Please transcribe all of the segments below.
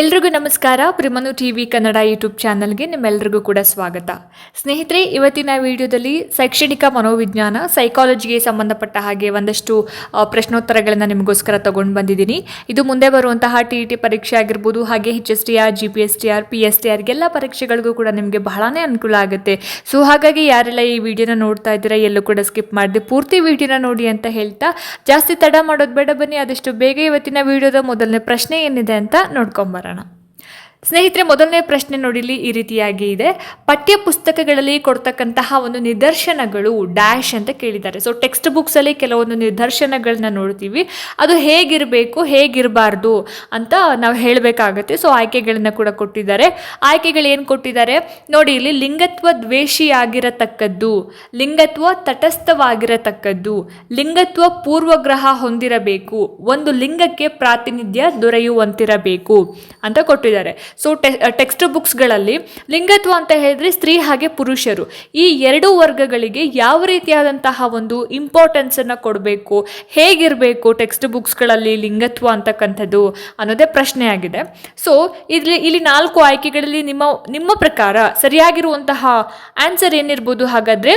ಎಲ್ರಿಗೂ ನಮಸ್ಕಾರ. ಪ್ರಿಮನು ಟಿ ವಿ ಕನ್ನಡ ಯೂಟ್ಯೂಬ್ ಚಾನಲ್ಗೆ ನಿಮ್ಮೆಲ್ಲರಿಗೂ ಕೂಡ ಸ್ವಾಗತ. ಸ್ನೇಹಿತರೆ, ಇವತ್ತಿನ ವಿಡಿಯೋದಲ್ಲಿ ಶೈಕ್ಷಣಿಕ ಮನೋವಿಜ್ಞಾನ ಸೈಕಾಲಜಿಗೆ ಸಂಬಂಧಪಟ್ಟ ಹಾಗೆ ಒಂದಷ್ಟು ಪ್ರಶ್ನೋತ್ತರಗಳನ್ನು ನಿಮಗೋಸ್ಕರ ತಗೊಂಡು ಬಂದಿದ್ದೀನಿ. ಇದು ಮುಂದೆ ಬರುವಂತಹ ಟಿ ಇ ಟಿ ಪರೀಕ್ಷೆ ಆಗಿರ್ಬೋದು, ಹಾಗೆ H S T R G P S T R P S T R ಎಲ್ಲ ಪರೀಕ್ಷೆಗಳಿಗೂ ಕೂಡ ನಿಮಗೆ ಬಹಳನೇ ಅನುಕೂಲ ಆಗುತ್ತೆ. ಸೊ ಹಾಗಾಗಿ ಯಾರೆಲ್ಲ ಈ ವಿಡಿಯೋನ ನೋಡ್ತಾ ಇದ್ದೀರಾ, ಎಲ್ಲೂ ಕೂಡ ಸ್ಕಿಪ್ ಮಾಡಿದೆ ಪೂರ್ತಿ ವಿಡಿಯೋನ ನೋಡಿ ಅಂತ ಹೇಳ್ತಾ, ಜಾಸ್ತಿ ತಡ ಮಾಡೋದು ಬೇಡ ಬನ್ನಿ, ಆದಷ್ಟು ಬೇಗ ಇವತ್ತಿನ ವಿಡಿಯೋದ ಮೊದಲನೇ ಪ್ರಶ್ನೆ ಏನಿದೆ ಅಂತ ನೋಡ್ಕೊಂಬರೋಣ Herrarna. ಸ್ನೇಹಿತರೆ, ಮೊದಲನೇ ಪ್ರಶ್ನೆ ನೋಡಿಲಿ ಈ ರೀತಿಯಾಗಿ ಇದೆ. ಪಠ್ಯ ಪುಸ್ತಕಗಳಲ್ಲಿ ಕೊಡ್ತಕ್ಕಂತಹ ಒಂದು ನಿದರ್ಶನಗಳು ಡ್ಯಾಶ್ ಅಂತ ಕೇಳಿದ್ದಾರೆ. ಸೊ ಟೆಕ್ಸ್ಟ್ ಬುಕ್ಸಲ್ಲಿ ಕೆಲವೊಂದು ನಿದರ್ಶನಗಳನ್ನ ನೋಡ್ತೀವಿ. ಅದು ಹೇಗಿರಬೇಕು, ಹೇಗಿರಬಾರ್ದು ಅಂತ ನಾವು ಹೇಳಬೇಕಾಗತ್ತೆ. ಸೊ ಆಯ್ಕೆಗಳನ್ನು ಕೂಡ ಕೊಟ್ಟಿದ್ದಾರೆ. ಆಯ್ಕೆಗಳು ಏನು ಕೊಟ್ಟಿದ್ದಾರೆ? ನೋಡಿ, ಇಲ್ಲಿ ಲಿಂಗತ್ವ ದ್ವೇಷಿಯಾಗಿರತಕ್ಕದ್ದು, ಲಿಂಗತ್ವ ತಟಸ್ಥವಾಗಿರತಕ್ಕದ್ದು, ಲಿಂಗತ್ವ ಪೂರ್ವಗ್ರಹ ಹೊಂದಿರಬೇಕು, ಒಂದು ಲಿಂಗಕ್ಕೆ ಪ್ರಾತಿನಿಧ್ಯ ದೊರೆಯುವಂತಿರಬೇಕು ಅಂತ ಕೊಟ್ಟಿದ್ದಾರೆ. ಸೊ ಟೆಕ್ಸ್ಟ್ ಬುಕ್ಸ್ಗಳಲ್ಲಿ ಲಿಂಗತ್ವ ಅಂತ ಹೇಳಿದ್ರೆ ಸ್ತ್ರೀ ಹಾಗೆ ಪುರುಷರು. ಈ ಎರಡು ವರ್ಗಗಳಿಗೆ ಯಾವ ರೀತಿಯಾದಂತಹ ಒಂದು ಇಂಪಾರ್ಟೆನ್ಸನ್ನು ಕೊಡಬೇಕು, ಹೇಗಿರಬೇಕು ಟೆಕ್ಸ್ಟ್ ಬುಕ್ಸ್ಗಳಲ್ಲಿ ಲಿಂಗತ್ವ ಅಂತಕ್ಕಂಥದ್ದು ಅನ್ನೋದೇ ಪ್ರಶ್ನೆ ಆಗಿದೆ ಸೊ ಇಲ್ಲಿ ಇಲ್ಲಿ ನಾಲ್ಕು ಆಯ್ಕೆಗಳಲ್ಲಿ ನಿಮ್ಮ ನಿಮ್ಮ ಪ್ರಕಾರ ಸರಿಯಾಗಿರುವಂತಹ ಆನ್ಸರ್ ಏನಿರ್ಬೋದು ಹಾಗಾದರೆ?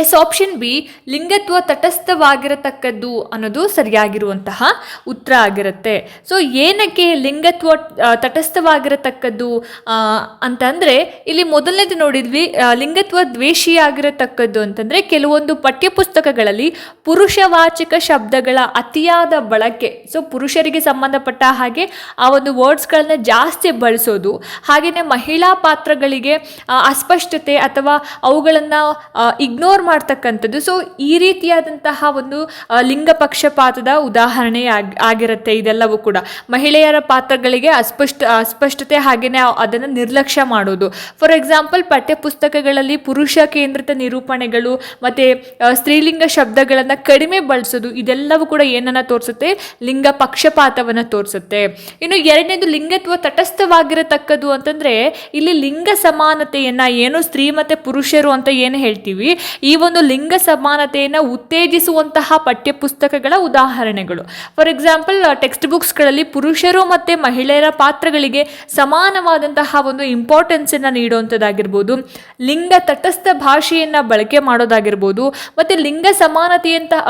ಎಸ್ ಆಪ್ಷನ್ ಬಿ ಲಿಂಗತ್ವ ತಟಸ್ಥವಾಗಿರತಕ್ಕದ್ದು ಅನ್ನೋದು ಸರಿಯಾಗಿರುವಂತಹ ಉತ್ತರ ಆಗಿರುತ್ತೆ. ಸೊ ಏನಕ್ಕೆ ಲಿಂಗತ್ವ ತಟಸ್ಥವಾಗಿರತಕ್ಕದ್ದು ಅಂತಂದ್ರೆ, ಇಲ್ಲಿ ಮೊದಲನೇದು ನೋಡಿದ್ವಿ ಲಿಂಗತ್ವ ದ್ವೇಷಿಯಾಗಿರತಕ್ಕದ್ದು ಅಂತಂದರೆ, ಕೆಲವೊಂದು ಪಠ್ಯಪುಸ್ತಕಗಳಲ್ಲಿ ಪುರುಷವಾಚಕ ಶಬ್ದಗಳ ಅತಿಯಾದ ಬಳಕೆ ಸೊ ಪುರುಷರಿಗೆ ಸಂಬಂಧಪಟ್ಟ ಹಾಗೆ ಆ ಒಂದು ವರ್ಡ್ಸ್ಗಳನ್ನ ಜಾಸ್ತಿ ಬಳಸೋದು ಹಾಗೆಯೇ ಮಹಿಳಾ ಪಾತ್ರಗಳಿಗೆ ಅಸ್ಪಷ್ಟತೆ ಅಥವಾ ಅವುಗಳನ್ನು ಇಗ್ನೋರ್ ಮಾಡ್ತಕ್ಕಂಥದ್ದು. ಸೊ ಈ ರೀತಿಯಾದಂತಹ ಒಂದು ಲಿಂಗ ಪಕ್ಷಪಾತದ ಉದಾಹರಣೆ ಆಗ್- ಆಗಿರುತ್ತೆ ಇದೆಲ್ಲವೂ ಕೂಡ. ಮಹಿಳೆಯರ ಪಾತ್ರಗಳಿಗೆ ಅಸ್ಪಷ್ಟ, ಅಸ್ಪಷ್ಟತೆ ಹಾಗೆಯೇ ಅದನ್ನು ನಿರ್ಲಕ್ಷ್ಯ ಮಾಡೋದು. ಫಾರ್ ಎಕ್ಸಾಂಪಲ್ ಪಠ್ಯಪುಸ್ತಕಗಳಲ್ಲಿ ಪುರುಷ ಕೇಂದ್ರಿತ ನಿರೂಪಣೆಗಳು ಮತ್ತು ಸ್ತ್ರೀಲಿಂಗ ಶಬ್ದಗಳನ್ನು ಕಡಿಮೆ ಬಳಸೋದು, ಇದೆಲ್ಲವೂ ಕೂಡ ಏನನ್ನು ತೋರಿಸುತ್ತೆ? ಲಿಂಗ ಪಕ್ಷಪಾತವನ್ನು ತೋರಿಸುತ್ತೆ. ಇನ್ನು ಎರಡನೇದು ಲಿಂಗತ್ವ ತಟಸ್ಥವಾಗಿರತಕ್ಕದ್ದು ಅಂತಂದರೆ, ಇಲ್ಲಿ ಲಿಂಗ ಸಮಾನತೆಯನ್ನು ಏನು ಸ್ತ್ರೀ ಮತ್ತು ಪುರುಷರು ಅಂತ ಏನು ಹೇಳ್ತೀವಿ? ಒಂದು ಲಿಂಗ ಸಮಾನತೆಯನ್ನು ಉತ್ತೇಜಿಸುವಂತಹ ಪಠ್ಯಪುಸ್ತಕಗಳ ಉದಾಹರಣೆಗಳು. ಫಾರ್ ಎಕ್ಸಾಂಪಲ್ ಟೆಕ್ಸ್ಟ್ ಬುಕ್ಸ್ಗಳಲ್ಲಿ ಪುರುಷರು ಮತ್ತು ಮಹಿಳೆಯರ ಪಾತ್ರಗಳಿಗೆ ಸಮಾನವಾದಂತಹ ಒಂದು ಇಂಪಾರ್ಟೆನ್ಸನ್ನು ನೀಡುವಂಥದ್ದಾಗಿರ್ಬೋದು ಲಿಂಗ ತಟಸ್ಥ ಭಾಷೆಯನ್ನು ಬಳಕೆ ಮಾಡೋದಾಗಿರ್ಬೋದು. ಮತ್ತು ಲಿಂಗ ಸಮಾನತೆಯಂತಹ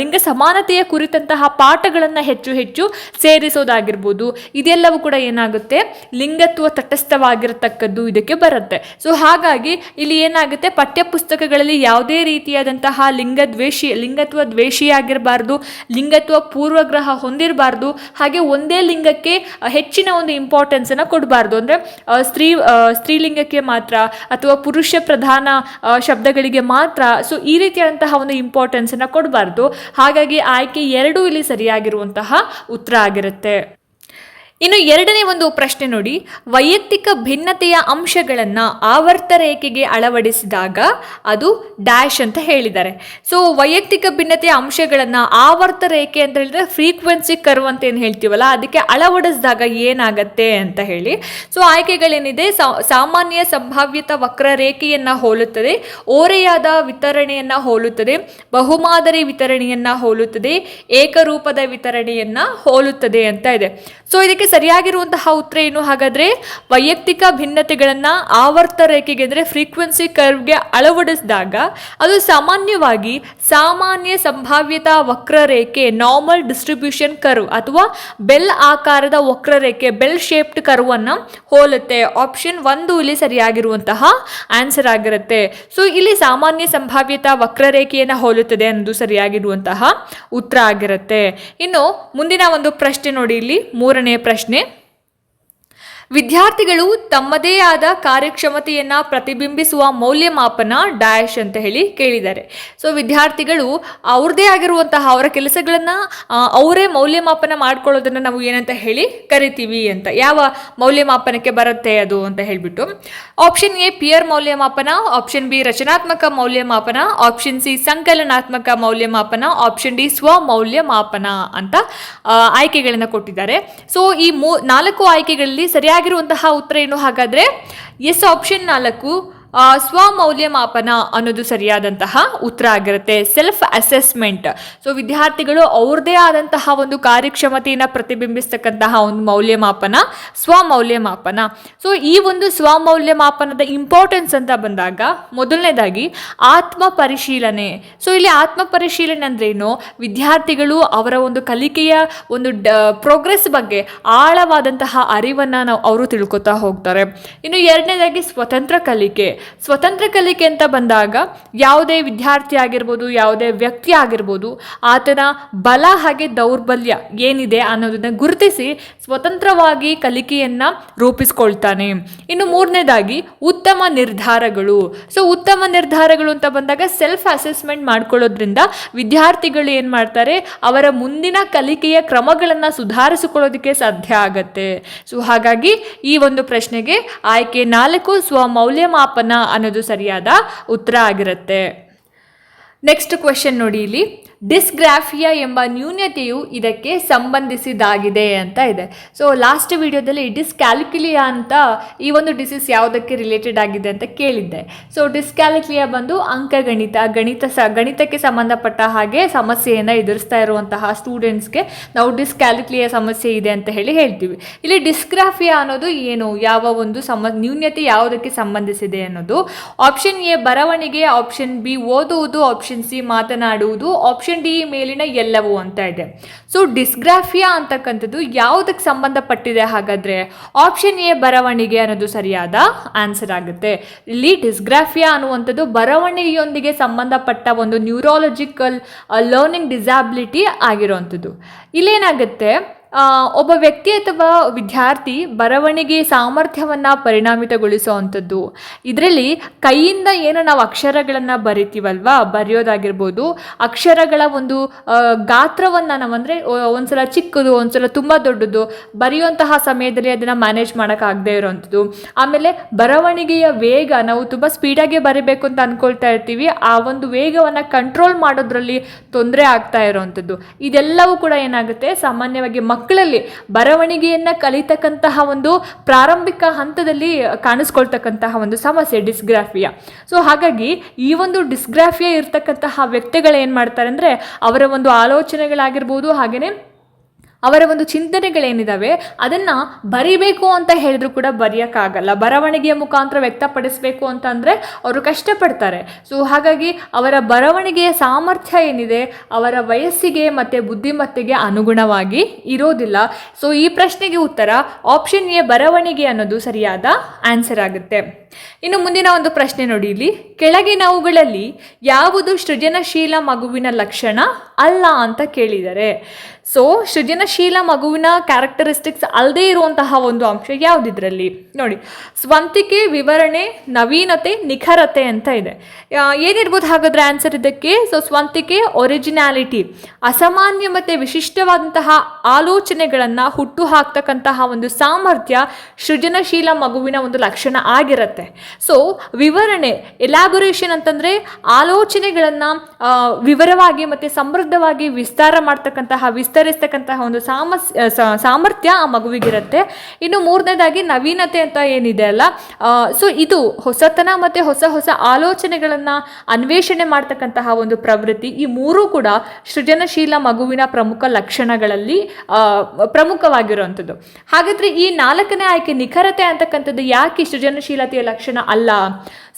ಲಿಂಗ ಸಮಾನತೆಯ ಕುರಿತಂತಹ ಪಾಠಗಳನ್ನು ಹೆಚ್ಚು ಹೆಚ್ಚು ಸೇರಿಸೋದಾಗಿರ್ಬೋದು. ಇದೆಲ್ಲವೂ ಕೂಡ ಏನಾಗುತ್ತೆ? ಲಿಂಗತ್ವ ತಟಸ್ಥವಾಗಿರತಕ್ಕದ್ದು ಇದಕ್ಕೆ ಬರುತ್ತೆ. ಸೊ ಹಾಗಾಗಿ ಇಲ್ಲಿ ಏನಾಗುತ್ತೆ? ಪಠ್ಯಪುಸ್ತಕಗಳಲ್ಲಿ ಯಾವುದೇ ರೀತಿಯಾದಂತಹ ಲಿಂಗ ದ್ವೇಷಿ ಲಿಂಗತ್ವ ದ್ವೇಷಿಯಾಗಿರಬಾರ್ದು ಲಿಂಗತ್ವ ಪೂರ್ವಗ್ರಹ ಹೊಂದಿರಬಾರ್ದು, ಹಾಗೆ ಒಂದೇ ಲಿಂಗಕ್ಕೆ ಹೆಚ್ಚಿನ ಒಂದು ಇಂಪಾರ್ಟೆನ್ಸನ್ನು ಕೊಡಬಾರ್ದು. ಅಂದರೆ ಸ್ತ್ರೀ ಸ್ತ್ರೀಲಿಂಗಕ್ಕೆ ಮಾತ್ರ ಅಥವಾ ಪುರುಷ ಪ್ರಧಾನ ಶಬ್ದಗಳಿಗೆ ಮಾತ್ರ ಸೊ, ಈ ರೀತಿಯಾದಂತಹ ಒಂದು ಇಂಪಾರ್ಟೆನ್ಸನ್ನು ಕೊಡಬಾರ್ದು. ಹಾಗಾಗಿ ಆಯ್ಕೆ ಎರಡೂ ಇಲ್ಲಿ ಸರಿಯಾಗಿರುವಂತಹ ಉತ್ತರ ಆಗಿರುತ್ತೆ. ಇನ್ನು ಎರಡನೇ ಒಂದು ಪ್ರಶ್ನೆ ನೋಡಿ. ವೈಯಕ್ತಿಕ ಭಿನ್ನತೆಯ ಅಂಶಗಳನ್ನು ಆವರ್ತ ರೇಖೆಗೆ ಅಳವಡಿಸಿದಾಗ ಅದು ಡ್ಯಾಶ್ ಅಂತ ಹೇಳಿದ್ದಾರೆ. ಸೊ ವೈಯಕ್ತಿಕ ಭಿನ್ನತೆಯ ಅಂಶಗಳನ್ನು ಆವರ್ತ ರೇಖೆ ಅಂತ ಹೇಳಿದ್ರೆ ಫ್ರೀಕ್ವೆನ್ಸಿ ಕರ್ವ್ ಅಂತ ಏನು ಹೇಳ್ತೀವಲ್ಲ, ಅದಕ್ಕೆ ಅಳವಡಿಸಿದಾಗ ಏನಾಗತ್ತೆ ಅಂತ ಹೇಳಿ. ಸೊ ಆಯ್ಕೆಗಳೇನಿದೆ? ಸಾಮಾನ್ಯ ಸಂಭಾವ್ಯತ ವಕ್ರರೇಖೆಯನ್ನು ಹೋಲುತ್ತದೆ, ಓರೆಯಾದ ವಿತರಣೆಯನ್ನು ಹೋಲುತ್ತದೆ, ಬಹುಮಾದರಿ ವಿತರಣೆಯನ್ನು ಹೋಲುತ್ತದೆ, ಏಕರೂಪದ ವಿತರಣೆಯನ್ನು ಹೋಲುತ್ತದೆ ಅಂತ ಇದೆ. ಸೊ ಇದಕ್ಕೆ ಸರಿಯಾಗಿರುವಂತಹ ಉತ್ತರ ಏನು? ಹಾಗಾದರೆ ವೈಯಕ್ತಿಕ ಭಿನ್ನತೆಗಳನ್ನು ಆವರ್ತ ರೇಖೆಗೆ ಅಂದರೆ ಫ್ರೀಕ್ವೆನ್ಸಿ ಕರ್ವ್ಗೆ ಅಳವಡಿಸಿದಾಗ ಅದು ಸಾಮಾನ್ಯವಾಗಿ ಸಾಮಾನ್ಯ ಸಂಭಾವ್ಯತಾ ವಕ್ರರೇಖೆ ನಾರ್ಮಲ್ ಡಿಸ್ಟ್ರಿಬ್ಯೂಷನ್ ಕರ್ವ್ ಅಥವಾ ಬೆಲ್ ಆಕಾರದ ವಕ್ರರೇಖೆ ಬೆಲ್ ಶೇಪ್ಡ್ ಕರ್ವನ್ನು ಹೋಲುತ್ತೆ. ಆಪ್ಷನ್ ಒಂದು ಇಲ್ಲಿ ಸರಿಯಾಗಿರುವಂತಹ ಆನ್ಸರ್ ಆಗಿರುತ್ತೆ. ಸೊ ಇಲ್ಲಿ ಸಾಮಾನ್ಯ ಸಂಭಾವ್ಯತಾ ವಕ್ರರೇಖೆಯನ್ನು ಹೋಲುತ್ತದೆ ಅನ್ನೋದು ಸರಿಯಾಗಿರುವಂತಹ ಉತ್ತರ ಆಗಿರುತ್ತೆ. ಇನ್ನು ಮುಂದಿನ ಒಂದು ಪ್ರಶ್ನೆ ನೋಡಿ ಇಲ್ಲಿ ಮೂರನೇ ಪ್ರಶ್ನೆ. પ્રશ્ને ವಿದ್ಯಾರ್ಥಿಗಳು ತಮ್ಮದೇ ಆದ ಕಾರ್ಯಕ್ಷಮತೆಯನ್ನು ಪ್ರತಿಬಿಂಬಿಸುವ ಮೌಲ್ಯಮಾಪನ ಡ್ಯಾಶ್ ಅಂತ ಹೇಳಿ ಕೇಳಿದ್ದಾರೆ. ಸೊ ವಿದ್ಯಾರ್ಥಿಗಳು ಅವ್ರದೇ ಆಗಿರುವಂತಹ ಅವರ ಕೆಲಸಗಳನ್ನು ಅವರೇ ಮೌಲ್ಯಮಾಪನ ಮಾಡ್ಕೊಳ್ಳೋದನ್ನು ನಾವು ಏನಂತ ಹೇಳಿ ಕರಿತೀವಿ ಅಂತ. ಯಾವ ಮೌಲ್ಯಮಾಪನಕ್ಕೆ ಬರುತ್ತೆ ಅದು ಅಂತ ಹೇಳಿಬಿಟ್ಟು. ಆಪ್ಷನ್ ಎ ಪಿಯರ್ ಮೌಲ್ಯಮಾಪನ. ಆಪ್ಷನ್ ಬಿ ರಚನಾತ್ಮಕ ಮೌಲ್ಯಮಾಪನ. ಆಪ್ಷನ್ ಸಿ ಸಂಕಲನಾತ್ಮಕ ಮೌಲ್ಯಮಾಪನ. ಆಪ್ಷನ್ ಡಿ ಸ್ವ ಮೌಲ್ಯಮಾಪನ ಅಂತ ಆಯ್ಕೆಗಳನ್ನು ಕೊಟ್ಟಿದ್ದಾರೆ. ಸೊ ಈ ಮೂ ನಾಲ್ಕು ಆಯ್ಕೆಗಳಲ್ಲಿ ಸರಿಯಾಗಿರುವಂತಹ ಉತ್ತರ ಏನು? ಹಾಗಾದ್ರೆ ಎಸ್ ಆಪ್ಷನ್ ನಾಲ್ಕು. ಸ್ವಮೌಲ್ಯಮಾಪನ ಅನ್ನೋದು ಸರಿಯಾದಂತಹ ಉತ್ತರ ಆಗಿರುತ್ತೆ. ಸೆಲ್ಫ್ ಅಸೆಸ್ಮೆಂಟ್ ಸೊ ವಿದ್ಯಾರ್ಥಿಗಳು ಅವ್ರದ್ದೇ ಆದಂತಹ ಒಂದು ಕಾರ್ಯಕ್ಷಮತೆಯನ್ನು ಪ್ರತಿಬಿಂಬಿಸ್ತಕ್ಕಂತಹ ಒಂದು ಮೌಲ್ಯಮಾಪನ, ಸ್ವಮೌಲ್ಯಮಾಪನ. ಸೊ ಈ ಒಂದು ಸ್ವಮೌಲ್ಯಮಾಪನದ ಇಂಪಾರ್ಟೆನ್ಸ್ ಅಂತ ಬಂದಾಗ ಮೊದಲನೇದಾಗಿ ಆತ್ಮ ಪರಿಶೀಲನೆ ಸೊ ಇಲ್ಲಿ ಆತ್ಮ ಪರಿಶೀಲನೆ ಅಂದ್ರೇನು? ವಿದ್ಯಾರ್ಥಿಗಳು ಅವರ ಒಂದು ಕಲಿಕೆಯ ಒಂದು ಪ್ರೋಗ್ರೆಸ್ ಬಗ್ಗೆ ಆಳವಾದಂತಹ ಅರಿವನ್ನು ನಾವು ಅವರು ತಿಳ್ಕೊತಾ ಹೋಗ್ತಾರೆ. ಇನ್ನು ಎರಡನೇದಾಗಿ ಸ್ವತಂತ್ರ ಕಲಿಕೆ. ಸ್ವತಂತ್ರ ಕಲಿಕೆ ಅಂತ ಬಂದಾಗ ಯಾವುದೇ ವಿದ್ಯಾರ್ಥಿ ಆಗಿರ್ಬೋದು, ಯಾವುದೇ ವ್ಯಕ್ತಿ ಆಗಿರ್ಬೋದು, ಆತನ ಬಲ ಹಾಗೆ ದೌರ್ಬಲ್ಯ ಏನಿದೆ ಅನ್ನೋದನ್ನ ಗುರುತಿಸಿ ಸ್ವತಂತ್ರವಾಗಿ ಕಲಿಕೆಯನ್ನ ರೂಪಿಸ್ಕೊಳ್ತಾನೆ. ಇನ್ನು ಮೂರನೇದಾಗಿ ಉತ್ತಮ ನಿರ್ಧಾರಗಳು. ಸೊ ಉತ್ತಮ ನಿರ್ಧಾರಗಳು ಅಂತ ಬಂದಾಗ ಸೆಲ್ಫ್ ಅಸೆಸ್ಮೆಂಟ್ ಮಾಡ್ಕೊಳ್ಳೋದ್ರಿಂದ ವಿದ್ಯಾರ್ಥಿಗಳು ಏನು ಮಾಡ್ತಾರೆ, ಅವರ ಮುಂದಿನ ಕಲಿಕೆಯ ಕ್ರಮಗಳನ್ನು ಸುಧಾರಿಸಿಕೊಳ್ಳೋದಕ್ಕೆ ಸಾಧ್ಯ ಆಗತ್ತೆ. ಸೊ ಹಾಗಾಗಿ ಈ ಒಂದು ಪ್ರಶ್ನೆಗೆ ಆಯ್ಕೆ ನಾಲ್ಕು ಸ್ವಮೌಲ್ಯಮಾಪನ ಅನ್ನೋದು ಸರಿಯಾದ ಉತ್ತರ ಆಗಿರುತ್ತೆ. ನೆಕ್ಸ್ಟ್ ಕ್ವೆಶನ್ ನೋಡಿ ಇಲ್ಲಿ. ಡಿಸ್ಗ್ರಾಫಿಯಾ ಎಂಬ ನ್ಯೂನ್ಯತೆಯು ಇದಕ್ಕೆ ಸಂಬಂಧಿಸಿದಾಗಿದೆ ಅಂತ ಇದೆ. ಸೊ ಲಾಸ್ಟ್ ವಿಡಿಯೋದಲ್ಲಿ ಡಿಸ್ಕ್ಯಾಲ್ಕ್ಯುಲಿಯಾ ಅಂತ ಈ ಒಂದು ಡಿಸೀಸ್ ಯಾವುದಕ್ಕೆ ರಿಲೇಟೆಡ್ ಆಗಿದೆ ಅಂತ ಕೇಳಿದ್ದೆ. ಸೊ ಡಿಸ್ಕ್ಯಾಲ್ಕ್ಯುಲಿಯಾ ಬಂದು ಅಂಕಗಣಿತ, ಗಣಿತ ಸ, ಗಣಿತಕ್ಕೆ ಸಂಬಂಧಪಟ್ಟ ಹಾಗೆ ಸಮಸ್ಯೆಯನ್ನು ಎದುರಿಸ್ತಾ ಇರುವಂತಹ ಸ್ಟೂಡೆಂಟ್ಸ್ಗೆ ನಾವು ಡಿಸ್ಕ್ಯಾಲ್ಕ್ಯುಲಿಯಾ ಸಮಸ್ಯೆ ಇದೆ ಅಂತ ಹೇಳಿ ಹೇಳ್ತೀವಿ. ಇಲ್ಲಿ ಡಿಸ್ಗ್ರಾಫಿಯಾ ಅನ್ನೋದು ಏನು, ಯಾವ ಒಂದು ಸಮ ನ್ಯೂನ್ಯತೆ ಯಾವುದಕ್ಕೆ ಸಂಬಂಧಿಸಿದೆ ಅನ್ನೋದು. ಆಪ್ಷನ್ ಎ ಬರವಣಿಗೆ ಆಪ್ಷನ್ ಬಿ ಓದುವುದು ಆಪ್ಷನ್ ಸಿ ಮಾತನಾಡುವುದು ಆಪ್ಷನ್ ಡಿ ಮೇಲಿನ ಎಲ್ಲವೂ ಅಂತ ಇದೆ. ಸೊ ಡಿಸ್ಗ್ರಾಫಿಯಾ ಅಂತಕ್ಕಂಥದ್ದು ಯಾವುದಕ್ಕೆ ಸಂಬಂಧಪಟ್ಟಿದೆ ಹಾಗಾದ್ರೆ? ಆಪ್ಷನ್ ಎ ಬರವಣಿಗೆ ಅನ್ನೋದು ಸರಿಯಾದ ಆನ್ಸರ್ ಆಗುತ್ತೆ. ಇಲ್ಲಿ ಡಿಸ್ಗ್ರಾಫಿಯಾ ಅನ್ನುವಂಥದ್ದು ಬರವಣಿಗೆಯೊಂದಿಗೆ ಸಂಬಂಧಪಟ್ಟ ಒಂದು ನ್ಯೂರಾಲಜಿಕಲ್ ಲರ್ನಿಂಗ್ ಡಿಸಾಬಿಲಿಟಿ ಆಗಿರುವಂಥದ್ದು. ಇಲ್ಲೇನಾಗುತ್ತೆ? ಒಬ್ಬ ವ್ಯಕ್ತಿ ಅಥವಾ ವಿದ್ಯಾರ್ಥಿ ಬರವಣಿಗೆ ಸಾಮರ್ಥ್ಯವನ್ನು ಪರಿಣಾಮಿತಗೊಳಿಸುವಂಥದ್ದು. ಇದರಲ್ಲಿ ಕೈಯಿಂದ ಏನು ನಾವು ಅಕ್ಷರಗಳನ್ನು ಬರಿತೀವಲ್ವ? ಬರೆಯೋದಾಗಿರ್ಬೋದು. ಅಕ್ಷರಗಳ ಒಂದು ಗಾತ್ರವನ್ನು ನಾವು ಅಂದರೆ ಒಂದ್ಸಲ ಚಿಕ್ಕದು, ಒಂದ್ಸಲ ತುಂಬ ದೊಡ್ಡದು ಬರೆಯುವಂತಹ ಸಮಯದಲ್ಲಿ ಅದನ್ನು ಮ್ಯಾನೇಜ್ ಮಾಡೋಕ್ಕಾಗದೇ ಇರೋವಂಥದ್ದು ಆಮೇಲೆ ಬರವಣಿಗೆಯ ವೇಗ ನಾವು ತುಂಬ ಸ್ಪೀಡಾಗಿ ಬರಿಬೇಕು ಅಂತ ಅಂದ್ಕೊಳ್ತಾ ಇರ್ತೀವಿ. ಆ ಒಂದು ವೇಗವನ್ನು ಕಂಟ್ರೋಲ್ ಮಾಡೋದ್ರಲ್ಲಿ ತೊಂದರೆ ಆಗ್ತಾ ಇರೋವಂಥದ್ದು ಇದೆಲ್ಲವೂ ಕೂಡ ಏನಾಗುತ್ತೆ? ಸಾಮಾನ್ಯವಾಗಿ ಮಕ್ಕಳಲ್ಲಿ ಬರವಣಿಗೆಯನ್ನು ಕಲಿತಕ್ಕಂತಹ ಒಂದು ಪ್ರಾರಂಭಿಕ ಹಂತದಲ್ಲಿ ಕಾಣಿಸ್ಕೊಳ್ತಕ್ಕಂತಹ ಒಂದು ಸಮಸ್ಯೆ, ಡಿಸ್ಗ್ರಾಫಿಯಾ. ಸೊ ಹಾಗಾಗಿ ಈ ಒಂದು ಡಿಸ್ಗ್ರಾಫಿಯಾ ಇರ್ತಕ್ಕಂತಹ ವ್ಯಕ್ತಿಗಳು ಏನು ಮಾಡ್ತಾರೆ ಅಂದರೆ ಅವರ ಒಂದು ಆಲೋಚನೆಗಳಾಗಿರ್ಬೋದು ಹಾಗೆಯೇ ಅವರ ಒಂದು ಚಿಂತನೆಗಳೇನಿದಾವೆ, ಅದನ್ನು ಬರಿಬೇಕು ಅಂತ ಹೇಳಿದ್ರು ಕೂಡ ಬರೆಯೋಕ್ಕಾಗಲ್ಲ. ಬರವಣಿಗೆಯ ಮುಖಾಂತರ ವ್ಯಕ್ತಪಡಿಸಬೇಕು ಅಂತಂದರೆ ಅವರು ಕಷ್ಟಪಡ್ತಾರೆ. ಸೊ ಹಾಗಾಗಿ ಅವರ ಬರವಣಿಗೆಯ ಸಾಮರ್ಥ್ಯ ಏನಿದೆ, ಅವರ ವಯಸ್ಸಿಗೆ ಮತ್ತು ಬುದ್ಧಿಮತ್ತೆಗೆ ಅನುಗುಣವಾಗಿ ಇರೋದಿಲ್ಲ. ಸೊ ಈ ಪ್ರಶ್ನೆಗೆ ಉತ್ತರ ಆಪ್ಷನ್ ಎ ಬರವಣಿಗೆ ಅನ್ನೋದು ಸರಿಯಾದ ಆನ್ಸರ್ ಆಗುತ್ತೆ. ಇನ್ನು ಮುಂದಿನ ಒಂದು ಪ್ರಶ್ನೆ ನೋಡಿ ಇಲ್ಲಿ. ಕೆಳಗಿನವುಗಳಲ್ಲಿ ಯಾವುದು ಸೃಜನಶೀಲ ಮಗುವಿನ ಲಕ್ಷಣ? ಅಲ್ಲ ಅಂತ ಕೇಳಿದ್ದಾರೆ ಸೊ ಸೃಜನಶೀಲ ಮಗುವಿನ ಕ್ಯಾರೆಕ್ಟರಿಸ್ಟಿಕ್ಸ್ ಅಲ್ಲದೇ ಇರುವಂತಹ ಒಂದು ಅಂಶ ಯಾವುದಿದ್ರಲ್ಲಿ? ನೋಡಿ, ಸ್ವಂತಿಕೆ, ವಿವರಣೆ, ನವೀನತೆ, ನಿಖರತೆ ಅಂತ ಇದೆ. ಏನಿರ್ಬೋದು ಹಾಗಾದ್ರೆ ಆನ್ಸರ್ ಇದಕ್ಕೆ? ಸೊ ಸ್ವಂತಿಕೆ ಒರಿಜಿನಾಲಿಟಿ ಅಸಾಮಾನ್ಯ ಮತ್ತು ವಿಶಿಷ್ಟವಾದಂತಹ ಆಲೋಚನೆಗಳನ್ನು ಹುಟ್ಟು ಹಾಕ್ತಕ್ಕಂತಹ ಒಂದು ಸಾಮರ್ಥ್ಯ ಸೃಜನಶೀಲ ಮಗುವಿನ ಒಂದು ಲಕ್ಷಣ ಆಗಿರುತ್ತೆ. ಸೊ ವಿವರಣೆ ಎಲಾಬೊರೇಷನ್ ಅಂತಂದರೆ ಆಲೋಚನೆಗಳನ್ನು ವಿವರವಾಗಿ ಮತ್ತು ಸಮೃದ್ಧವಾಗಿ ವಿಸ್ತಾರ ಮಾಡ್ತಕ್ಕಂತಹ, ವಿಸ್ತರಿಸ್ತಕ್ಕಂತಹ ಒಂದು ಸಾಮಸ್ ಸಾಮರ್ಥ್ಯ ಆ ಮಗುವಿಗಿರುತ್ತೆ. ಇನ್ನು ಮೂರನೇದಾಗಿ ನವೀನತೆ ಅಂತ ಏನಿದೆ ಅಲ್ಲ ಸೊ ಇದು ಹೊಸತನ ಮತ್ತು ಹೊಸ ಹೊಸ ಆಲೋಚನೆಗಳನ್ನು ಅನ್ವೇಷಣೆ ಮಾಡ್ತಕ್ಕಂತಹ ಒಂದು ಪ್ರವೃತ್ತಿ. ಈ ಮೂರೂ ಕೂಡ ಸೃಜನಶೀಲ ಮಗುವಿನ ಪ್ರಮುಖ ಲಕ್ಷಣಗಳಲ್ಲಿ ಪ್ರಮುಖವಾಗಿರುವಂಥದ್ದು. ಹಾಗಾದ್ರೆ ಈ ನಾಲ್ಕನೇ ಆಯ್ಕೆ ನಿಖರತೆ ಅಂತಕ್ಕಂಥದ್ದು ಯಾಕೆ ಸೃಜನಶೀಲತೆಯ ಲಕ್ಷಣ ಅಲ್ಲ.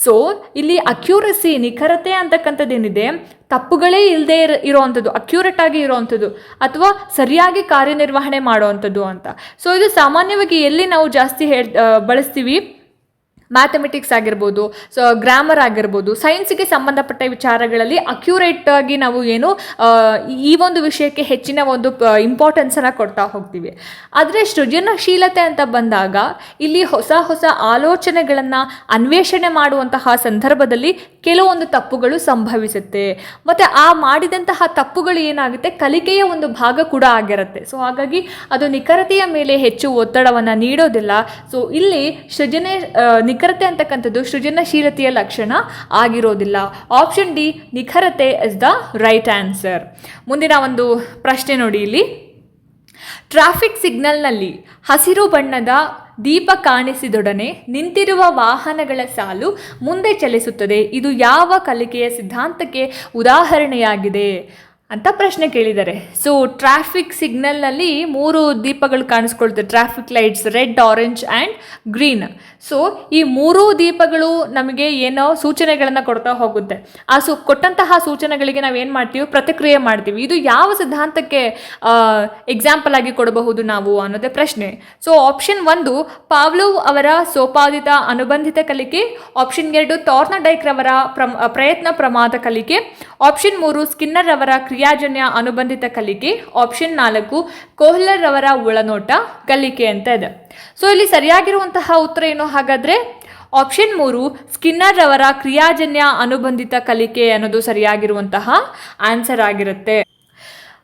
ಸೊ ಇಲ್ಲಿ ಅಕ್ಯೂರಸಿ ನಿಖರತೆ ಅಂತಕ್ಕಂಥದ್ದು ಏನಿದೆ ತಪ್ಪುಗಳೇ ಇಲ್ಲದೆ ಇರ, ಇರೋವಂಥದ್ದು ಅಕ್ಯೂರೇಟ್ ಆಗಿ ಇರೋವಂಥದ್ದು, ಅಥವಾ ಸರಿಯಾಗಿ ಕಾರ್ಯನಿರ್ವಹಣೆ ಮಾಡುವಂಥದ್ದು ಅಂತ. ಸೊ ಇದು ಸಾಮಾನ್ಯವಾಗಿ ಎಲ್ಲಿ ನಾವು ಜಾಸ್ತಿ ಹೇಳ್ ಬಳಸ್ತೀವಿ? ಮ್ಯಾಥಮೆಟಿಕ್ಸ್ ಆಗಿರ್ಬೋದು ಸೊ ಗ್ರಾಮರ್ ಆಗಿರ್ಬೋದು ಸೈನ್ಸ್ಗೆ ಸಂಬಂಧಪಟ್ಟ ವಿಚಾರಗಳಲ್ಲಿ ಅಕ್ಯುರೇಟ್ ಆಗಿ ನಾವು ಏನು ಈ ಒಂದು ವಿಷಯಕ್ಕೆ ಹೆಚ್ಚಿನ ಒಂದು ಇಂಪಾರ್ಟೆನ್ಸನ್ನು ಕೊಡ್ತಾ ಹೋಗ್ತೀವಿ. ಆದರೆ ಸೃಜನಶೀಲತೆ ಅಂತ ಬಂದಾಗ, ಇಲ್ಲಿ ಹೊಸ ಹೊಸ ಆಲೋಚನೆಗಳನ್ನು ಅನ್ವೇಷಣೆ ಮಾಡುವಂತಹ ಸಂದರ್ಭದಲ್ಲಿ ಕೆಲವೊಂದು ತಪ್ಪುಗಳು ಸಂಭವಿಸುತ್ತೆ. ಮತ್ತು ಆ ಮಾಡಿದಂತಹ ತಪ್ಪುಗಳು ಏನಾಗುತ್ತೆ? ಕಲಿಕೆಯ ಒಂದು ಭಾಗ ಕೂಡ ಆಗಿರುತ್ತೆ. ಸೊ ಹಾಗಾಗಿ ಅದು ನಿಖರತೆಯ ಮೇಲೆ ಹೆಚ್ಚು ಒತ್ತಡವನ್ನು ನೀಡೋದಿಲ್ಲ. ಸೊ ಇಲ್ಲಿ ಸೃಜನೆ ನಿಖರತೆ ಅಂತಕ್ಕಂಥದ್ದು ಸೃಜನಶೀಲತೆಯ ಲಕ್ಷಣ ಆಗಿರೋದಿಲ್ಲ. ಆಪ್ಷನ್ ಡಿ ನಿಖರತೆ ಇಸ್ ದ ರೈಟ್ ಆನ್ಸರ್ ಮುಂದಿನ ಒಂದು ಪ್ರಶ್ನೆ ನೋಡಿ ಇಲ್ಲಿ. ಟ್ರಾಫಿಕ್ ಸಿಗ್ನಲ್ನಲ್ಲಿ ಹಸಿರು ಬಣ್ಣದ ದೀಪ ಕಾಣಿಸಿದೊಡನೆ ನಿಂತಿರುವ ವಾಹನಗಳ ಸಾಲು ಮುಂದೆ ಚಲಿಸುತ್ತದೆ. ಇದು ಯಾವ ಕಲಿಕೆಯ ಸಿದ್ಧಾಂತಕ್ಕೆ ಉದಾಹರಣೆಯಾಗಿದೆ? ಅಂತ ಪ್ರಶ್ನೆ ಕೇಳಿದ್ದಾರೆ. ಸೊ ಟ್ರಾಫಿಕ್ ಸಿಗ್ನಲ್ನಲ್ಲಿ ಮೂರು ದೀಪಗಳು ಕಾಣಿಸ್ಕೊಳ್ತದೆ traffic lights red orange and green so ಈ ಮೂರೂ ದೀಪಗಳು ನಮಗೆ ಏನೋ ಸೂಚನೆಗಳನ್ನು ಕೊಡ್ತಾ ಹೋಗುತ್ತೆ. ಆ ಸು, ಕೊಟ್ಟಂತಹ ಸೂಚನೆಗಳಿಗೆ ನಾವು ಏನು ಮಾಡ್ತೀವಿ? ಪ್ರತಿಕ್ರಿಯೆ ಮಾಡ್ತೀವಿ. ಇದು ಯಾವ ಸಿದ್ಧಾಂತಕ್ಕೆ ಎಕ್ಸಾಂಪಲ್ ಆಗಿ ಕೊಡಬಹುದು ನಾವು ಅನ್ನೋದೇ ಪ್ರಶ್ನೆ. ಸೊ ಆಪ್ಷನ್ ಒಂದು ಪಾವ್ಲೋವ್ ಅವರ ಸೋಪಾದಿತ ಅನುಬಂಧಿತ ಕಲಿಕೆ. ಆಪ್ಷನ್ ಎರಡು ಟಾರ್ನಡೈಕ್ ರವರ ಪ್ರಯತ್ನ ಪ್ರಮಾದ ಕಲಿಕೆ. ಆಪ್ಷನ್ ಮೂರು, ಸ್ಕಿನ್ನರ್ ಅವರ ಕ್ರಿಯಾಜನ್ಯ ಅನುಬಂಧಿತ ಕಲಿಕೆ ಆಪ್ಷನ್ ನಾಲ್ಕು ಕೋಹ್ಲರ್ ಅವರ ಒಳನೋಟ ಕಲಿಕೆ ಅಂತ ಇದೆ. ಸೊ ಇಲ್ಲಿ ಸರಿಯಾಗಿರುವಂತಹ ಉತ್ತರ ಏನು? ಹಾಗಾದ್ರೆ ಆಪ್ಷನ್ ಮೂರು ಸ್ಕಿನ್ನರ್ ಅವರ ಕ್ರಿಯಾಜನ್ಯ ಅನುಬಂಧಿತ ಕಲಿಕೆ ಅನ್ನೋದು ಸರಿಯಾಗಿರುವಂತಹ ಆನ್ಸರ್ ಆಗಿರುತ್ತೆ.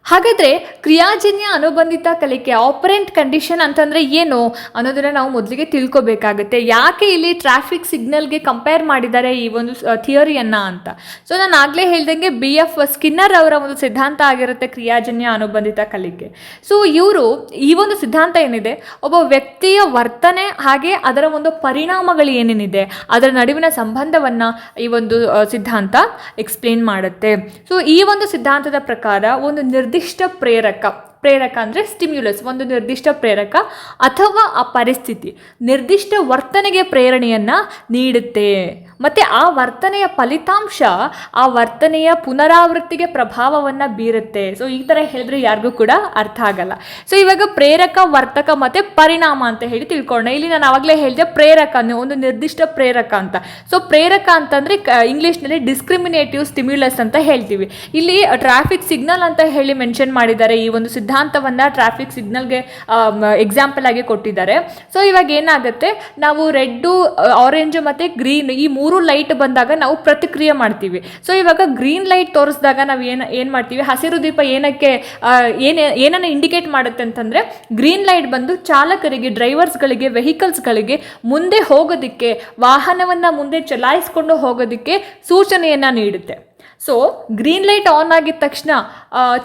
ಹಾಗಾದ್ರೆ ಕ್ರಿಯಾಜನ್ಯ ಅನುಬಂಧಿತ ಕಲಿಕೆ ಆಪರೆಂಟ್ ಕಂಡೀಷನ್ ಅಂತಂದರೆ ಏನು ಅನ್ನೋದನ್ನ ನಾವು ಮೊದಲಿಗೆ ತಿಳ್ಕೊಬೇಕಾಗುತ್ತೆ. ಯಾಕೆ ಇಲ್ಲಿ ಟ್ರಾಫಿಕ್ ಸಿಗ್ನಲ್ಗೆ ಕಂಪೇರ್ ಮಾಡಿದ್ದಾರೆ ಈ ಒಂದು ಥಿಯರಿಯನ್ನ ಅಂತ? ಸೊ ನಾನು ಆಗಲೇ ಹೇಳ್ದಂಗೆ ಬಿ ಎಫ್ ಸ್ಕಿನ್ನರ್ ಅವರ ಒಂದು ಸಿದ್ಧಾಂತ ಆಗಿರುತ್ತೆ ಕ್ರಿಯಾಜನ್ಯ ಅನುಬಂಧಿತ ಕಲಿಕೆ. ಸೊ ಇವರು ಈ ಒಂದು ಸಿದ್ಧಾಂತ ಏನಿದೆ? ಒಬ್ಬ ವ್ಯಕ್ತಿಯ ವರ್ತನೆ ಹಾಗೆ ಅದರ ಒಂದು ಪರಿಣಾಮಗಳು ಏನೇನಿದೆ? ಅದರ ನಡುವಿನ ಸಂಬಂಧವನ್ನು ಈ ಒಂದು ಸಿದ್ಧಾಂತ ಎಕ್ಸ್ಪ್ಲೇನ್ ಮಾಡುತ್ತೆ. ಸೊ ಈ ಒಂದು ಸಿದ್ಧಾಂತದ ಪ್ರಕಾರ ಒಂದು ನಿರ್ದಿಷ್ಟ ಪ್ರೇರಕ ಪ್ರೇರಕ ಅಂದರೆ ಸ್ಟಿಮ್ಯುಲಸ್ ಒಂದು ನಿರ್ದಿಷ್ಟ ಪ್ರೇರಕ ಅಥವಾ ಆ ಪರಿಸ್ಥಿತಿ. ನಿರ್ದಿಷ್ಟ ವರ್ತನೆಗೆ ಪ್ರೇರಣೆಯನ್ನು ನೀಡುತ್ತೆ. ಮತ್ತು ಆ ವರ್ತನೆಯ ಫಲಿತಾಂಶ, ಆ ವರ್ತನೆಯ ಪುನರಾವೃತ್ತಿಗೆ ಪ್ರಭಾವವನ್ನು ಬೀರುತ್ತೆ. ಸೊ ಈ ಥರ ಹೇಳಿದ್ರೆ ಯಾರಿಗೂ ಕೂಡ ಅರ್ಥ ಆಗಲ್ಲ. ಸೊ ಇವಾಗ ಪ್ರೇರಕ, ವರ್ತಕ ಮತ್ತು ಪರಿಣಾಮ ಅಂತ ಹೇಳಿ ತಿಳ್ಕೊಂಡೆ ಇಲ್ಲಿ ನಾನು ಆವಾಗಲೇ ಹೇಳಿದೆ ಪ್ರೇರಕ ಒಂದು ನಿರ್ದಿಷ್ಟ ಪ್ರೇರಕ ಅಂತ. ಸೊ ಪ್ರೇರಕ ಅಂತಂದರೆ ಇಂಗ್ಲೀಷ್ನಲ್ಲಿ ಡಿಸ್ಕ್ರಿಮಿನೇಟಿವ್ ಸ್ಟಿಮ್ಯುಲಸ್ ಅಂತ ಹೇಳ್ತೀವಿ. ಇಲ್ಲಿ ಟ್ರಾಫಿಕ್ ಸಿಗ್ನಲ್ ಅಂತ ಹೇಳಿ ಮೆನ್ಷನ್ ಮಾಡಿದ್ದಾರೆ ಈ ಒಂದು ಸಿದ್ಧಾಂತವನ್ನು ಟ್ರಾಫಿಕ್ ಸಿಗ್ನಲ್ಗೆ ಎಕ್ಸಾಂಪಲ್ ಆಗಿ ಕೊಟ್ಟಿದ್ದಾರೆ. ಸೊ ಇವಾಗ ಏನಾಗುತ್ತೆ? ನಾವು ರೆಡ್ಡು ಆರೆಂಜು ಮತ್ತು ಗ್ರೀನ್ ಈ ಮೂರು ಲೈಟ್ ಬಂದಾಗ ನಾವು ಪ್ರತಿಕ್ರಿಯೆ ಮಾಡ್ತೀವಿ. ಸೊ ಇವಾಗ ಗ್ರೀನ್ ಲೈಟ್ ತೋರಿಸಿದಾಗ ನಾವು ಏನು ಏನು ಮಾಡ್ತೀವಿ? ಹಸಿರು ದೀಪ ಏನಕ್ಕೆ ಏನೇ, ಏನನ್ನು ಇಂಡಿಕೇಟ್ ಮಾಡುತ್ತೆ ಅಂತಂದರೆ ಗ್ರೀನ್ ಲೈಟ್ ಬಂದು ಚಾಲಕರಿಗೆ ಡ್ರೈವರ್ಸ್ಗಳಿಗೆ ವೆಹಿಕಲ್ಸ್ಗಳಿಗೆ ಮುಂದೆ ಹೋಗೋದಕ್ಕೆ, ವಾಹನವನ್ನು ಮುಂದೆ ಚಲಾಯಿಸಿಕೊಂಡು ಹೋಗೋದಕ್ಕೆ ಸೂಚನೆಯನ್ನು ನೀಡುತ್ತೆ. ಸೊ ಗ್ರೀನ್ ಲೈಟ್ ಆನ್ ಆಗಿದ ತಕ್ಷಣ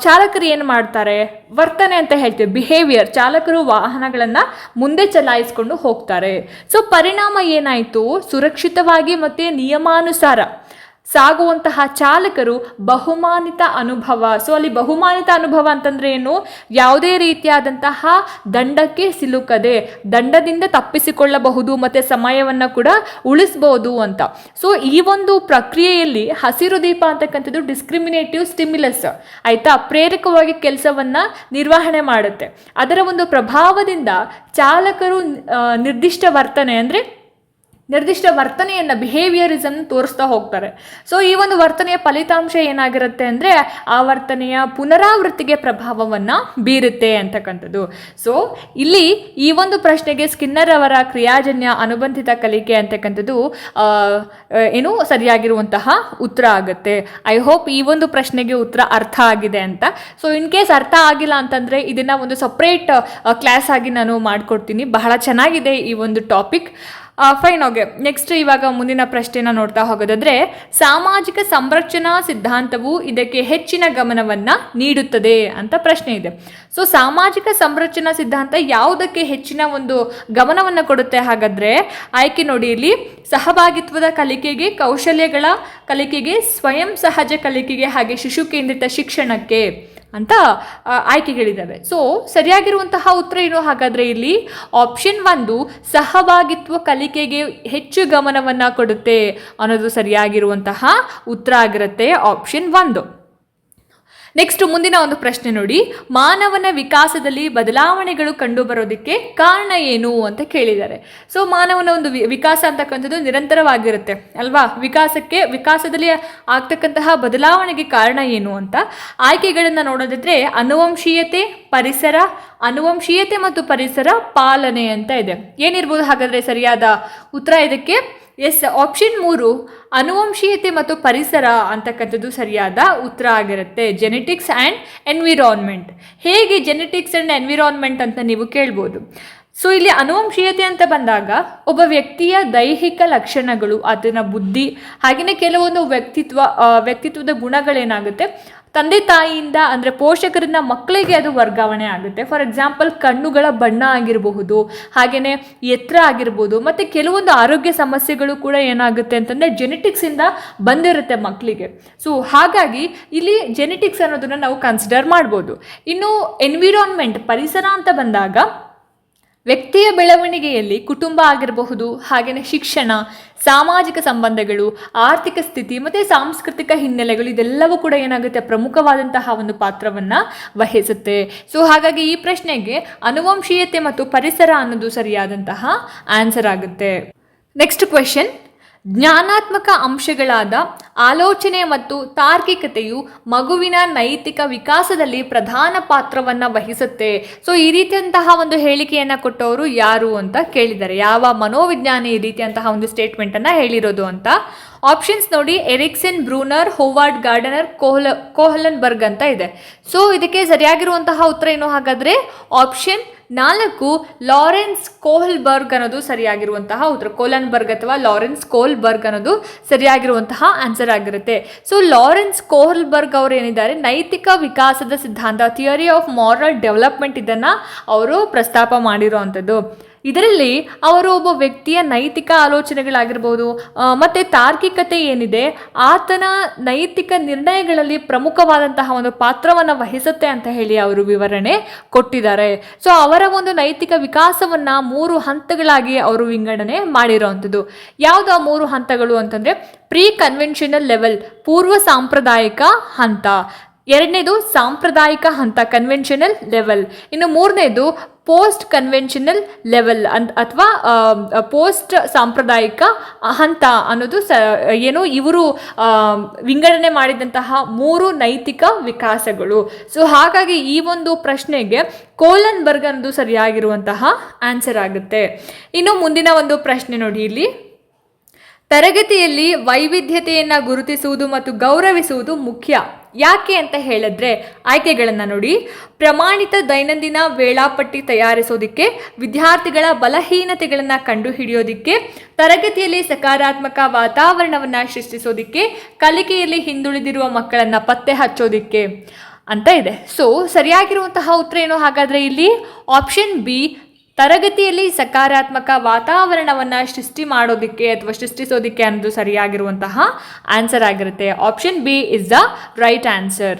ಚಾಲಕರು ಏನು ಮಾಡ್ತಾರೆ? ವರ್ತನೆ ಅಂತ ಹೇಳ್ತೀವಿ ಬಿಹೇವಿಯರ್ ಚಾಲಕರು ವಾಹನಗಳನ್ನು ಮುಂದೆ ಚಲಾಯಿಸ್ಕೊಂಡು ಹೋಗ್ತಾರೆ. ಸೊ ಪರಿಣಾಮ ಏನಾಯಿತು? ಸುರಕ್ಷಿತವಾಗಿ ಮತ್ತು ನಿಯಮಾನುಸಾರ ಸಾಗುವಂತಹ ಚಾಲಕರು ಬಹುಮಾನಿತ ಅನುಭವ. ಸೊ ಅಲ್ಲಿ ಬಹುಮಾನಿತ ಅನುಭವ ಅಂತಂದ್ರೆ ಏನು? ಯಾವುದೇ ರೀತಿಯಾದಂತಹ ದಂಡಕ್ಕೆ ಸಿಲುಕದೆ, ದಂಡದಿಂದ ತಪ್ಪಿಸಿಕೊಳ್ಳಬಹುದು, ಮತ್ತು ಸಮಯವನ್ನು ಕೂಡ ಉಳಿಸ್ಬೋದು ಅಂತ. ಸೊ ಈ ಒಂದು ಪ್ರಕ್ರಿಯೆಯಲ್ಲಿ ಹಸಿರು ದೀಪ ಅಂತಕ್ಕಂಥದ್ದು ಡಿಸ್ಕ್ರಿಮಿನೇಟಿವ್ ಸ್ಟಿಮ್ಯುಲಸ್ ಆಯ್ತಾ? ಪ್ರೇರಕವಾಗಿ ಕೆಲಸವನ್ನು ನಿರ್ವಹಣೆ ಮಾಡುತ್ತೆ. ಅದರ ಒಂದು ಪ್ರಭಾವದಿಂದ ಚಾಲಕರು ನಿರ್ದಿಷ್ಟ ವರ್ತನೆ ಅಂದರೆ ನಿರ್ದಿಷ್ಟ ವರ್ತನೆಯನ್ನು ಬಿಹೇವಿಯರಿಸಮ್ ತೋರಿಸ್ತಾ ಹೋಗ್ತಾರೆ. ಸೊ ಈ ಒಂದು ವರ್ತನೆಯ ಫಲಿತಾಂಶ ಏನಾಗಿರುತ್ತೆ ಅಂದರೆ, ಆ ವರ್ತನೆಯ ಪುನರಾವೃತ್ತಿಗೆ ಪ್ರಭಾವವನ್ನು ಬೀರುತ್ತೆ ಅಂತಕ್ಕಂಥದ್ದು. ಸೊ ಇಲ್ಲಿ ಈ ಒಂದು ಪ್ರಶ್ನೆಗೆ ಸ್ಕಿನ್ನರ್ ಅವರ ಕ್ರಿಯಾಜನ್ಯ ಅನುಬಂಧಿತ ಕಲಿಕೆ ಅಂತಕ್ಕಂಥದ್ದು ಏನು ಸರಿಯಾಗಿರುವಂತಹ ಉತ್ತರ ಆಗುತ್ತೆ. ಐ ಹೋಪ್ ಈ ಒಂದು ಪ್ರಶ್ನೆಗೆ ಉತ್ತರ ಅರ್ಥ ಆಗಿದೆ ಅಂತ. ಸೊ ಇನ್ ಕೇಸ್ ಅರ್ಥ ಆಗಿಲ್ಲ ಅಂತಂದರೆ, ಇದನ್ನು ಒಂದು ಸಪ್ರೇಟ್ ಕ್ಲಾಸ್ ಆಗಿ ನಾನು ಮಾಡಿಕೊಡ್ತೀನಿ. ಬಹಳ ಚೆನ್ನಾಗಿದೆ ಈ ಒಂದು ಟಾಪಿಕ್ ಫೈನ್ ಓಕೆ ನೆಕ್ಸ್ಟ್ ಇವಾಗ ಮುಂದಿನ ಪ್ರಶ್ನೆನ ನೋಡ್ತಾ ಹೋಗೋದಾದ್ರೆ, ಸಾಮಾಜಿಕ ಸಂರಕ್ಷಣಾ ಸಿದ್ಧಾಂತವು ಇದಕ್ಕೆ ಹೆಚ್ಚಿನ ಗಮನವನ್ನ ನೀಡುತ್ತದೆ ಅಂತ ಪ್ರಶ್ನೆ ಇದೆ. ಸೊ ಸಾಮಾಜಿಕ ಸಂರಚನಾ ಸಿದ್ಧಾಂತ ಯಾವುದಕ್ಕೆ ಹೆಚ್ಚಿನ ಒಂದು ಗಮನವನ್ನು ಕೊಡುತ್ತೆ? ಹಾಗಾದ್ರೆ, ಆಯ್ಕೆ ನೋಡಿ ಇಲ್ಲಿ. ಸಹಭಾಗಿತ್ವದ ಕಲಿಕೆಗೆ, ಕೌಶಲ್ಯಗಳ ಕಲಿಕೆಗೆ, ಸ್ವಯಂ ಸಹಜ ಕಲಿಕೆಗೆ, ಹಾಗೆ ಶಿಶು ಕೇಂದ್ರಿತ ಶಿಕ್ಷಣಕ್ಕೆ. ಅಂತ ಆಯ್ಕೆಗಳಿದ್ದಾವೆ. ಸೊ ಸರಿಯಾಗಿರುವಂತಹ ಉತ್ತರ ಏನು? ಹಾಗಾದರೆ ಇಲ್ಲಿ ಆಪ್ಷನ್ ಒಂದು, ಸಹಭಾಗಿತ್ವ ಕಲಿಕೆಗೆ ಹೆಚ್ಚು ಗಮನವನ್ನು ಕೊಡುತ್ತೆ ಅನ್ನೋದು ಸರಿಯಾಗಿರುವಂತಹ ಉತ್ತರ ಆಗಿರುತ್ತೆ ಆಪ್ಷನ್ ಒಂದು. ನೆಕ್ಸ್ಟ್ ಮುಂದಿನ ಒಂದು ಪ್ರಶ್ನೆ ನೋಡಿ. ಮಾನವನ ವಿಕಾಸದಲ್ಲಿ ಬದಲಾವಣೆಗಳು ಕಂಡು ಬರೋದಕ್ಕೆ ಕಾರಣ ಏನು ಅಂತ ಕೇಳಿದ್ದಾರೆ. ಸೊ ಮಾನವನ ಒಂದು ವಿಕಾಸ ಅಂತಕ್ಕಂಥದ್ದು ನಿರಂತರವಾಗಿರುತ್ತೆ, ಅಲ್ವಾ? ವಿಕಾಸಕ್ಕೆ, ವಿಕಾಸದಲ್ಲಿ ಆಗ್ತಕ್ಕಂತಹ ಬದಲಾವಣೆಗೆ ಕಾರಣ ಏನು ಅಂತ? ಆಯ್ಕೆಗಳನ್ನು ನೋಡೋದಿದ್ರೆ ಅನುವಂಶೀಯತೆ, ಪರಿಸರ, ಅನುವಂಶೀಯತೆ ಮತ್ತು ಪರಿಸರ ಪಾಲನೆ ಅಂತ ಇದೆ. ಏನಿರ್ಬೋದು ಹಾಗಾದರೆ ಸರಿಯಾದ ಉತ್ತರ ಇದಕ್ಕೆ? ಎಸ್ ಆಪ್ಷನ್ ಮೂರು, ಅನುವಂಶೀಯತೆ ಮತ್ತು ಪರಿಸರ ಅಂತಕ್ಕಂಥದ್ದು ಸರಿಯಾದ ಉತ್ತರ ಆಗಿರುತ್ತೆ. ಜೆನೆಟಿಕ್ಸ್ ಆ್ಯಂಡ್ ಎನ್ವಿರಾನ್ಮೆಂಟ್ ಹೇಗೆ ಜೆನೆಟಿಕ್ಸ್ ಆ್ಯಂಡ್ ಎನ್ವಿರಾನ್ಮೆಂಟ್ ಅಂತ ನೀವು ಕೇಳ್ಬೋದು. ಸೊ ಇಲ್ಲಿ ಅನುವಂಶೀಯತೆ ಅಂತ ಬಂದಾಗ ಒಬ್ಬ ವ್ಯಕ್ತಿಯ ದೈಹಿಕ ಲಕ್ಷಣಗಳು, ಅದನ್ನ ಬುದ್ಧಿ ಹಾಗೆಯೇ ಕೆಲವೊಂದು ವ್ಯಕ್ತಿತ್ವ ವ್ಯಕ್ತಿತ್ವದ ಗುಣಗಳೇನಾಗುತ್ತೆ? ತಂದೆ ತಾಯಿಯಿಂದ ಅಂದರೆ ಪೋಷಕರಿಂದ ಮಕ್ಕಳಿಗೆ ಅದು ವರ್ಗಾವಣೆ ಆಗುತ್ತೆ. ಫಾರ್ ಎಕ್ಸಾಂಪಲ್ ಕಣ್ಣುಗಳ ಬಣ್ಣ ಆಗಿರಬಹುದು ಹಾಗೆಯೇ ಎತ್ತರ ಆಗಿರ್ಬೋದು, ಮತ್ತು ಕೆಲವೊಂದು ಆರೋಗ್ಯ ಸಮಸ್ಯೆಗಳು ಕೂಡ ಏನಾಗುತ್ತೆ ಅಂತಂದರೆ ಜೆನೆಟಿಕ್ಸಿಂದ ಬಂದಿರುತ್ತೆ ಮಕ್ಕಳಿಗೆ. ಸೊ ಹಾಗಾಗಿ ಇಲ್ಲಿ ಜೆನೆಟಿಕ್ಸ್ ಅನ್ನೋದನ್ನು ನಾವು ಕನ್ಸಿಡರ್ ಮಾಡ್ಬೋದು. ಇನ್ನು ಎನ್ವಿರಾನ್ಮೆಂಟ್ ಪರಿಸರ ಅಂತ ಬಂದಾಗ ವ್ಯಕ್ತಿಯ ಬೆಳವಣಿಗೆಯಲ್ಲಿ ಕುಟುಂಬ ಆಗಿರಬಹುದು ಹಾಗೆಯೇ ಶಿಕ್ಷಣ, ಸಾಮಾಜಿಕ ಸಂಬಂಧಗಳು, ಆರ್ಥಿಕ ಸ್ಥಿತಿ ಮತ್ತು ಸಾಂಸ್ಕೃತಿಕ ಹಿನ್ನೆಲೆಗಳು ಇದೆಲ್ಲವೂ ಕೂಡ ಏನಾಗುತ್ತೆ? ಪ್ರಮುಖವಾದಂತಹ ಒಂದು ಪಾತ್ರವನ್ನು ವಹಿಸುತ್ತೆ. ಸೊ ಹಾಗಾಗಿ ಈ ಪ್ರಶ್ನೆಗೆ ಅನುವಂಶೀಯತೆ ಮತ್ತು ಪರಿಸರ ಅನ್ನೋದು ಸರಿಯಾದಂತಹ ಆನ್ಸರ್ ಆಗುತ್ತೆ. ನೆಕ್ಸ್ಟ್ ಕ್ವೆಶನ್ ಜ್ಞಾನಾತ್ಮಕ ಅಂಶಗಳಾದ ಆಲೋಚನೆ ಮತ್ತು ತಾರ್ಕಿಕತೆಯು ಮಗುವಿನ ನೈತಿಕ ವಿಕಾಸದಲ್ಲಿ ಪ್ರಧಾನ ಪಾತ್ರವನ್ನು ವಹಿಸುತ್ತೆ. ಸೊ ಈ ರೀತಿಯಂತಹ ಒಂದು ಹೇಳಿಕೆಯನ್ನು ಕೊಟ್ಟವರು ಯಾರು ಅಂತ ಕೇಳಿದ್ದಾರೆ ಯಾವ ಮನೋವಿಜ್ಞಾನಿ ಈ ರೀತಿಯಂತಹ ಒಂದು ಸ್ಟೇಟ್ಮೆಂಟನ್ನು ಹೇಳಿರೋದು ಅಂತ? ಆಪ್ಷನ್ಸ್ ನೋಡಿ ಎರಿಕ್ಸನ್ ಬ್ರೂನರ್ ಹೋವಾರ್ಡ್ ಗಾರ್ಡನರ್ ಕೋಹಲ ಕೋಹಲನ್ಬರ್ಗ್ ಅಂತ ಇದೆ. ಸೊ ಇದಕ್ಕೆ ಸರಿಯಾಗಿರುವಂತಹ ಉತ್ತರ ಏನು ಹಾಗಾದರೆ ಆಪ್ಷನ್ ನಾಲ್ಕು, ಲಾರೆನ್ಸ್ ಕೋಹಲ್ಬರ್ಗ್ ಅನ್ನೋದು ಸರಿಯಾಗಿರುವಂತಹ ಉತ್ತರ, ಕೋಲನ್ಬರ್ಗ್ ಅಥವಾ ಲಾರೆನ್ಸ್ ಕೋಲ್ಬರ್ಗ್ ಅನ್ನೋದು ಸರಿಯಾಗಿರುವಂತಹ ಆನ್ಸರ್ ಆಗಿರುತ್ತೆ. ಸೊ ಲಾರೆನ್ಸ್ ಕೋಹಲ್ಬರ್ಗ್ ಅವರು ಏನಿದ್ದಾರೆ? ನೈತಿಕ ವಿಕಾಸದ ಸಿದ್ಧಾಂತ ಥಿಯರಿ ಆಫ್ ಮಾರಲ್ ಡೆವಲಪ್ಮೆಂಟ್ ಇದನ್ನು ಅವರು ಪ್ರಸ್ತಾಪ ಮಾಡಿರುವಂಥದ್ದು. ಇದರಲ್ಲಿ ಅವರು ಒಬ್ಬ ವ್ಯಕ್ತಿಯ ನೈತಿಕ ಆಲೋಚನೆಗಳಾಗಿರ್ಬೋದು ಮತ್ತು ತಾರ್ಕಿಕತೆ ಏನಿದೆ, ಆತನ ನೈತಿಕ ನಿರ್ಣಯಗಳಲ್ಲಿ ಪ್ರಮುಖವಾದಂತಹ ಒಂದು ಪಾತ್ರವನ್ನು ವಹಿಸುತ್ತೆ ಅಂತ ಹೇಳಿ ಅವರು ವಿವರಣೆ ಕೊಟ್ಟಿದ್ದಾರೆ. ಸೊ ಅವರ ಒಂದು ನೈತಿಕ ವಿಕಾಸವನ್ನು ಮೂರು ಹಂತಗಳಾಗಿ ಅವರು ವಿಂಗಡಣೆ ಮಾಡಿರೋವಂಥದ್ದು. ಯಾವುದು ಆ ಮೂರು ಹಂತಗಳು ಅಂತಂದರೆ ಪ್ರೀ ಕನ್ವೆನ್ಷನಲ್ ಲೆವೆಲ್ ಪೂರ್ವ ಸಾಂಪ್ರದಾಯಿಕ ಹಂತ. ಎರಡನೇದು ಸಾಂಪ್ರದಾಯಿಕ ಹಂತ ಕನ್ವೆನ್ಷನಲ್ ಲೆವೆಲ್ ಇನ್ನು ಮೂರನೇದು ಪೋಸ್ಟ್ ಕನ್ವೆನ್ಷನಲ್ ಲೆವೆಲ್ ಅಂತ ಅಥವಾ ಪೋಸ್ಟ್ ಸಾಂಪ್ರದಾಯಿಕ ಹಂತ ಅನ್ನೋದು ಸ, ಏನು ಇವರು ವಿಂಗಡಣೆ ಮಾಡಿದಂತಹ ಮೂರು ನೈತಿಕ ವಿಕಾಸಗಳು. ಸೊ ಹಾಗಾಗಿ ಈ ಒಂದು ಪ್ರಶ್ನೆಗೆ ಕೋಲನ್ಬರ್ಗ್ ಅನ್ನೋದು ಸರಿಯಾಗಿರುವಂತಹ ಆನ್ಸರ್ ಆಗುತ್ತೆ. ಇನ್ನು ಮುಂದಿನ ಒಂದು ಪ್ರಶ್ನೆ ನೋಡಿ ಇಲ್ಲಿ. ತರಗತಿಯಲ್ಲಿ ವೈವಿಧ್ಯತೆಯನ್ನು ಗುರುತಿಸುವುದು ಮತ್ತು ಗೌರವಿಸುವುದು ಮುಖ್ಯ. ಯಾಕೆ ಅಂತ ಹೇಳಿದ್ರೆ ಆಯ್ಕೆಗಳನ್ನು ನೋಡಿ. ಪ್ರಮಾಣಿತ ದೈನಂದಿನ ವೇಳಾಪಟ್ಟಿ ತಯಾರಿಸೋದಕ್ಕೆ, ವಿದ್ಯಾರ್ಥಿಗಳ ಬಲಹೀನತೆಗಳನ್ನು ಕಂಡುಹಿಡಿಯೋದಕ್ಕೆ, ತರಗತಿಯಲ್ಲಿ ಸಕಾರಾತ್ಮಕ ವಾತಾವರಣವನ್ನು ಸೃಷ್ಟಿಸೋದಕ್ಕೆ, ಕಲಿಕೆಯಲ್ಲಿ ಹಿಂದುಳಿದಿರುವ ಮಕ್ಕಳನ್ನು ಪತ್ತೆ ಹಚ್ಚೋದಕ್ಕೆ ಅಂತ ಇದೆ. ಸೊ ಸರಿಯಾಗಿರುವಂತಹ ಉತ್ತರ ಏನು ಹಾಗಾದರೆ ಇಲ್ಲಿ? ಆಪ್ಷನ್ ಬಿ ತರಗತಿಯಲ್ಲಿ ಸಕಾರಾತ್ಮಕ ವಾತಾವರಣವನ್ನು ಸೃಷ್ಟಿ ಮಾಡೋದಕ್ಕೆ ಅಥವಾ ಸೃಷ್ಟಿಸೋದಕ್ಕೆ ಅನ್ನೋದು ಸರಿಯಾಗಿರುವಂತಹ ಆನ್ಸರ್ ಆಗಿರುತ್ತೆ. Option B is the right answer